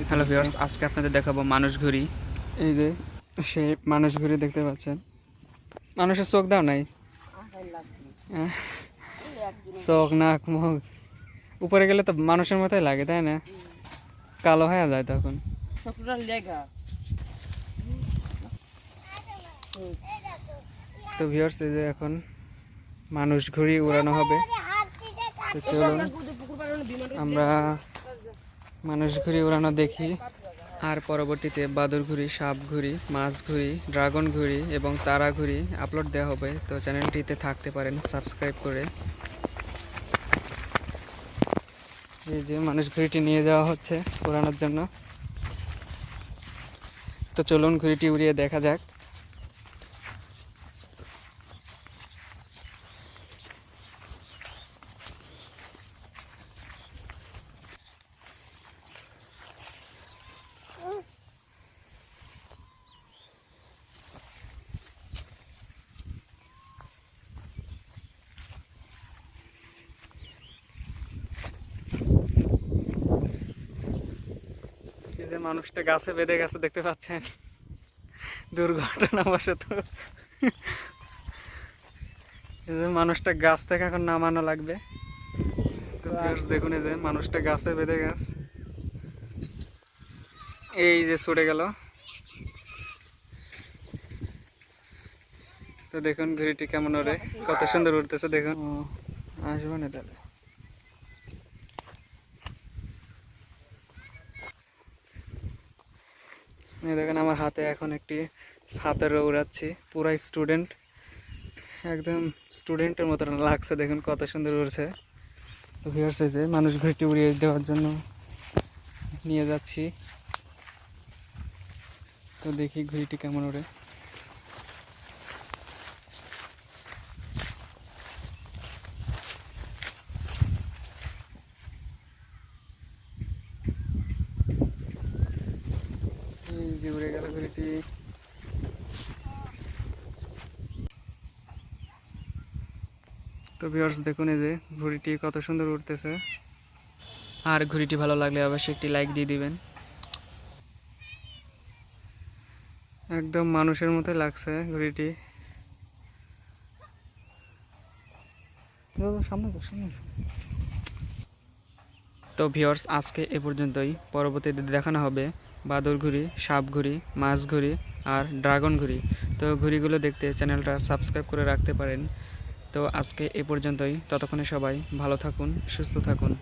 Hello viewers আজকে আপনাদের দেখাবো মানুষ ঘুরি এই যে সেই মানুষ ঘুরি দেখতে পাচ্ছেন। মানুষের চোখ দাও নাই? আহ, চোখ নাক মুখ। উপরে গেলে তো মানুষের মতোই লাগে তাই না? কালো হয়ে যায় তখন। তো ভিউয়ার্স এই যে এখন মানুষ ঘুরি উড়ানো হবে। তো চলুন আমরা মানুষ ঘুরি উড়ানো দেখি। আর পরবর্তীতে বাদুর ঘুড়ি সাপ ঘুড়ি মাছ ঘুড়ি ড্রাগন ঘুড়ি এবং তারা ঘুড়ি আপলোড দেওয়া হবে। তো চ্যানেলটিতে থাকতে পারেন, সাবস্ক্রাইব করে। এই যে মানুষ ঘুড়িটি নিয়ে যাওয়া হচ্ছে উড়ানোর জন্য। তো চলুন ঘুড়িটি উড়িয়ে দেখা যাক। যে মানুষটা গাছে বেঁধে গেছে দেখতে পাচ্ছেন? দুর্ঘটনাবশত। মানুষটা গাছ থেকে এখন নামানো লাগবে। তো দেখুন যে মানুষটা গাছে বেঁধে গেছ। এই যে ছুটে গেল। তো দেখুন ঘুড়িটি কেমন ওরে? কত সুন্দর উঠতেছে দেখুন। আসব না তাহলে। দেখেন আমার হাতে এখন একটি ছাতারও উড়াচ্ছি পুরাই স্টুডেন্ট একদম স্টুডেন্টের মতন লাগছে, দেখুন কত সুন্দর উড়ছে। ভিউয়ার্স যে মানুষ ঘুরটি উড়িয়ে দেওয়ার জন্য নিয়ে যাচ্ছি। তো দেখি ঘুড়িটি কেমন ওড়ে এই যে উড়ে গেল তো ভিউয়ার্স দেখুন এই যে ঘুড়িটি কত সুন্দর উঠতেছে আর ঘুড়িটি ভালো লাগলে অবশ্যই একটি লাইক দিয়ে দিবেন। একদম মানুষের মতো লাগছে ঘুড়িটি। সামনে সামনে তো ভিওর্স আজকে এ পর্যন্তই। পরবর্তীতে দেখানো হবে বাদর ঘুড়ি, সাপ ঘুড়ি, মাছ ঘুড়ি আর ড্রাগন ঘুড়ি। তো ঘুড়িগুলো দেখতে চ্যানেলটা সাবস্ক্রাইব করে রাখতে পারেন। তো আজকে এ পর্যন্তই। ততক্ষণে সবাই ভালো থাকুন, সুস্থ থাকুন।